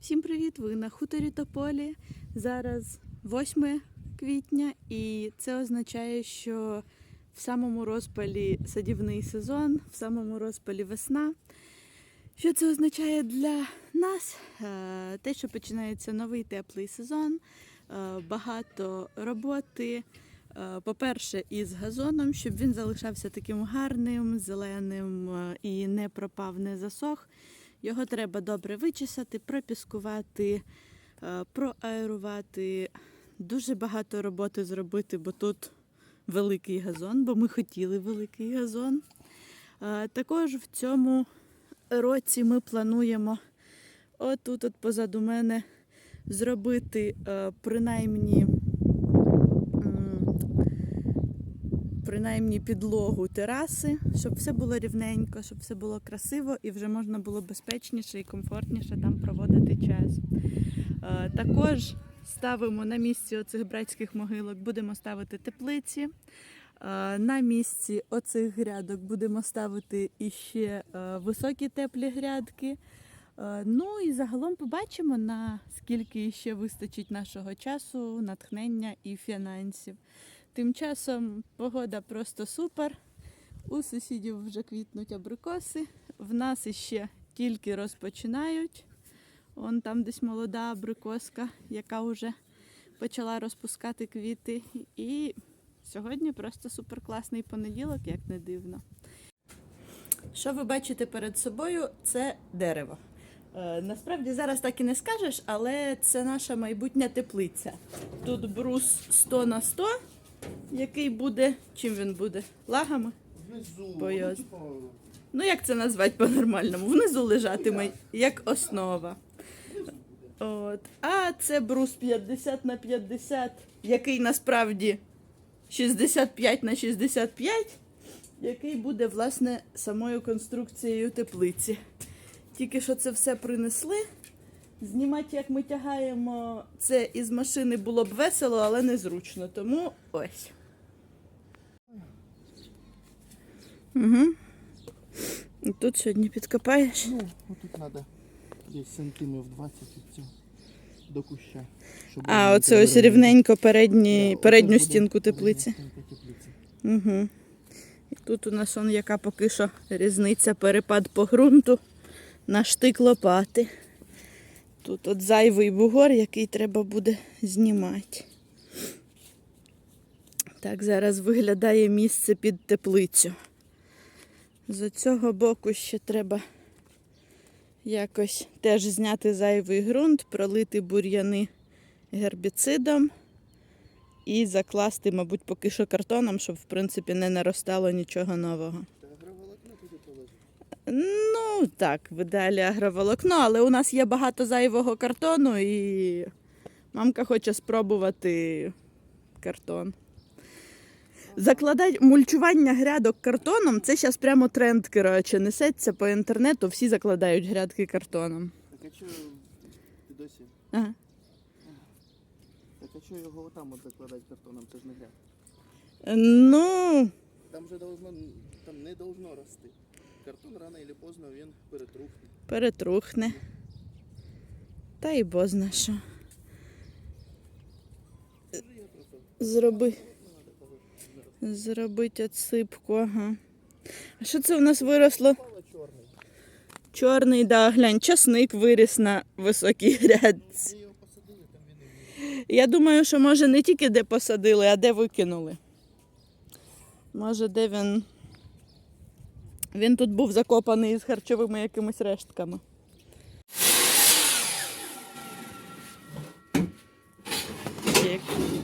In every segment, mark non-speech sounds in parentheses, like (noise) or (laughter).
Всім привіт! Ви на хуторі Тополі. Зараз 8 квітня, і це означає, що в самому розпалі садівний сезон, в самому розпалі весна. Що це означає для нас? Е, Те, що починається новий теплий сезон, е, багато роботи. Е, По-перше, із газоном, щоб він залишався таким гарним, зеленим і не пропав, не засох. Його треба добре вичесати, пропіскувати, е, проаерувати. Дуже багато роботи зробити, бо тут великий газон, бо ми хотіли великий газон. Е, Також в цьому році ми плануємо отут, от позаду мене, зробити е, принаймні, принаймні підлогу тераси, щоб все було рівненько, щоб все було красиво і вже можна було безпечніше і комфортніше там проводити час. Е, Також ставимо на місці оцих братських могилок, будемо ставити теплиці. Е, На місці оцих грядок будемо ставити іще е, високі теплі грядки. Ну і загалом побачимо, на скільки ще вистачить нашого часу, натхнення і фінансів. Тим часом погода просто супер. У сусідів вже квітнуть абрикоси. В нас іще тільки розпочинають. Вон там десь молода абрикоска, яка вже почала розпускати квіти. І сьогодні просто суперкласний понеділок, як не дивно. Що ви бачите перед собою? Це дерево. Е, насправді зараз так і не скажеш, але це наша майбутня теплиця. Тут брус 100 на 100, який буде. Чим він буде? Лагами? Внизу. Ну, типу, Ну, як це назвати по-нормальному? Внизу лежатиме як основа. От. А це брус 50 на 50, який насправді 65 на 65, який буде, власне, самою конструкцією теплиці. Тільки що це все принесли. Знімати, як ми тягаємо це із машини було б весело, але незручно. Тому ось. Угу. І Тут сьогодні підкопаєш. Ну, отут треба десь сантимів 20 від цього до куща. Щоб А, оце ось рівненько передні, Да, передню стінку теплиці. Угу. І тут у нас он яка поки що різниця, перепад по ґрунту на штик лопати. Тут от зайвий бугор, який треба буде знімати. Так зараз виглядає місце під теплицю. З цього боку ще треба якось теж зняти зайвий ґрунт, пролити бур'яни гербіцидом і закласти, мабуть, поки що картоном, щоб в принципі не наростало нічого нового. Ну так, в ідеалі агроволокно, але у нас є багато зайвого картону, і мамка хоче спробувати картон. Закладати мульчування грядок картоном це зараз прямо тренд, коротше, несеться по інтернету, всі закладають грядки картоном. Так а чого ти досі? Ага. Так а чого його отам от закладати картоном? Це ж не гряд. Ну, Там же должно, там не должно рости. Картон рано или поздно він перетрухне. перетрухне. Та й бозна що. Може я просто Зроби. Зробити отсипку, ага. А що це у нас виросло? Чорний. Да, глянь, часник виріс на високій грядці. Я думаю, що може не тільки де посадили, а де викинули. Може, де він. Він тут був закопаний з харчовими якимись рештками.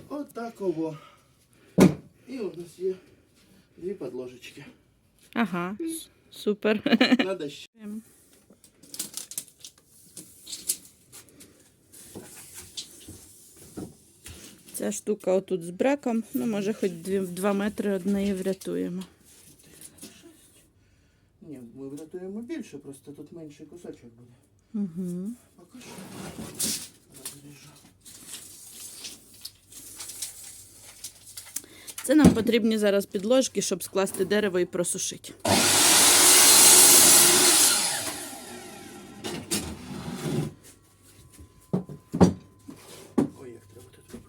Отаково. І у нас є дві подложечки. Ага, супер. Надо ще. Ця штука отут з браком, ну може хоч 2 метри однієї врятуємо. Ні, ми врятуємо більше, просто тут менший кусочок буде. Угу. Поки що. Це нам потрібні зараз підложки, щоб скласти дерево і просушити.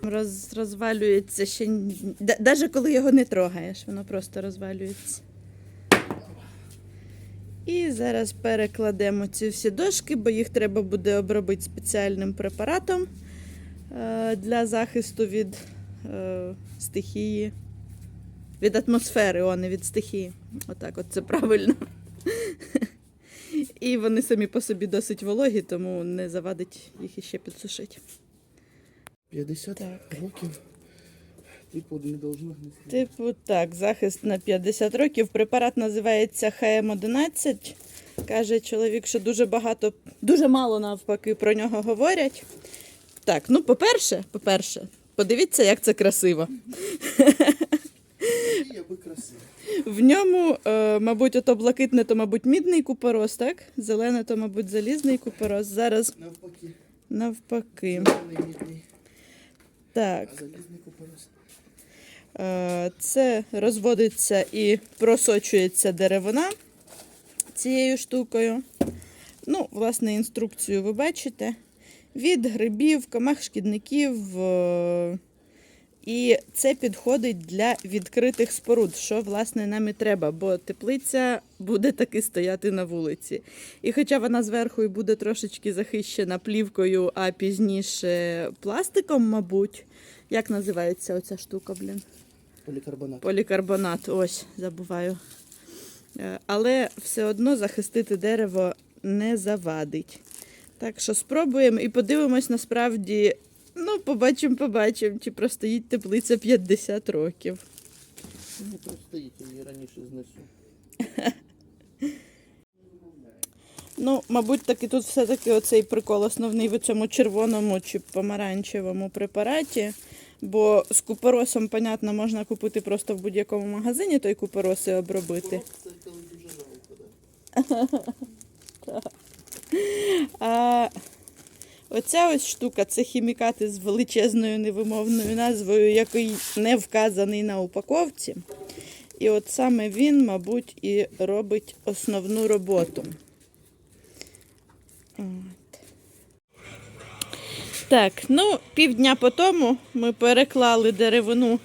Роз, розвалюється ще навіть коли його не трогаєш, воно просто розвалюється. І зараз перекладемо ці всі дошки, бо їх треба буде обробити спеціальним препаратом е, для захисту від е, стихії від атмосфери, о, не від стихії. Отак, от це правильно. І вони самі по собі досить вологі, тому не завадить їх іще підсушити. 50 Так. років. Типу, не должно гнити. Типу, так, захист на 50 років. Препарат називається ХМ11. Каже чоловік, що дуже багато, дуже мало навпаки про нього говорять. Так, ну, по-перше, по-перше, подивіться, як це красиво. В ньому, е, мабуть, ото блакитне, то, мабуть, мідний купорос, так? Зелене, то, мабуть, залізний купорос. Зараз Навпаки. навпаки. Зелений мідний, Так. а залізний купорос. Е, Це розводиться і просочується деревина цією штукою. Ну, власне, інструкцію ви бачите. Від грибів, комах шкідників. І це підходить для відкритих споруд, що власне нам і треба, бо теплиця буде таки стояти на вулиці. І хоча вона зверху і буде трошечки захищена плівкою, а пізніше пластиком, мабуть. Як називається оця штука, блін? Полікарбонат. Полікарбонат, ось, забуваю. Е, Але все одно захистити дерево не завадить. Так що спробуємо і подивимось насправді. Ну, побачимо, побачимо, чи простоїть теплиця 50 років. Не простоїть, я її раніше знесу. (laughs) Ну, мабуть, таки тут все-таки оцей прикол основний в цьому червоному чи помаранчевому препараті. Бо з купоросом, понятно, можна купити просто в будь-якому магазині той купорос і обробити. Це коли дуже жалко, да? (laughs) Оця ось штука це хімікати з величезною невимовною назвою, який не вказаний на упаковці. І от саме він, мабуть, і робить основну роботу. От. Так, ну, півдня по тому ми переклали деревину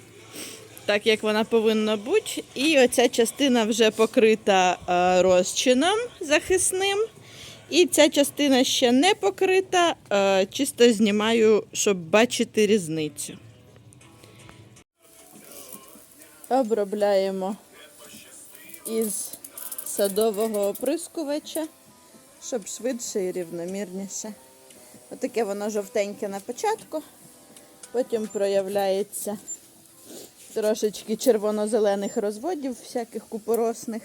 так, як вона повинна бути. І оця частина вже покрита е, розчином захисним. І ця частина ще не покрита, е, чисто знімаю, щоб бачити різницю. Обробляємо із садового оприскувача, щоб швидше і рівномірніше. Отаке воно жовтеньке на початку, потім проявляється трошечки червоно-зелених розводів, всяких купоросних.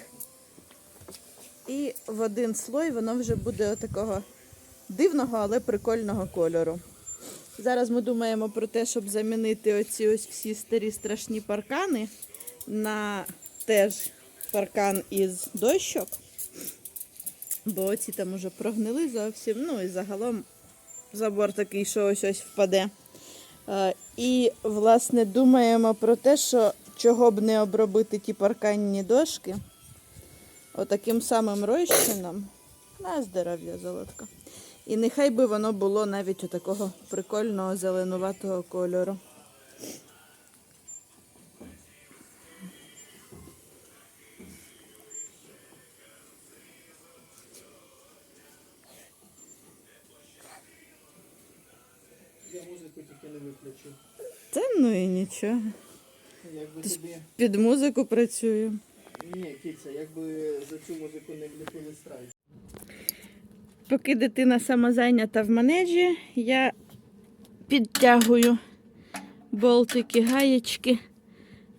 І в один слой воно вже буде такого дивного, але прикольного кольору. Зараз ми думаємо про те, щоб замінити оці ось всі старі страшні паркани на теж паркан із дощок. Бо оці там уже прогнили зовсім. Ну і загалом забор такий, що ось ось впаде. Е, І, власне, думаємо про те, що чого б не обробити ті парканні дошки отаким самим розчином на здоров'я золотко. І нехай би воно було навіть отакого прикольного зеленуватого кольору. Я музику тільки не виключу. Та ну і нічого. Якби тобі. Під музику працюю. Ні, киця, якби за цю музику не вліпили. Поки дитина самозайнята в манежі, я підтягую болтики, гаєчки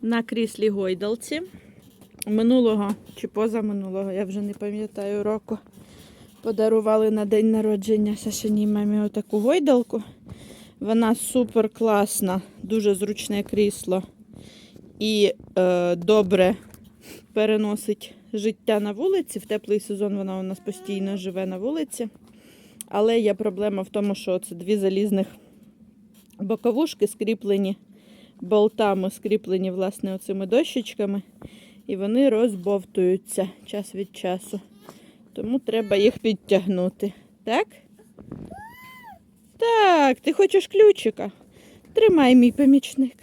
на кріслі гойдалці. Минулого чи позаминулого, я вже не пам'ятаю року. Подарували на день народження Сашиній мамі отаку гойдалку. Вона супер класна, дуже зручне крісло і е, добре переносить життя на вулиці. В теплий сезон вона у нас постійно живе на вулиці. Але є проблема в тому, що це дві залізних боковушки скріплені болтами, скріплені власне оцими дощечками, і вони розбовтуються час від часу. Тому треба їх підтягнути. Так? Так, ти хочеш ключика? Тримай мій помічник.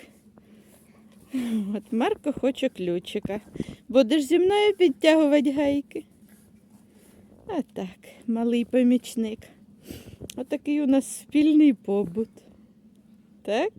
(laughs) От Марко хоче ключика. Будеш зі мною підтягувати гайки. А так, малий помічник. Отакий у нас спільний побут. Так?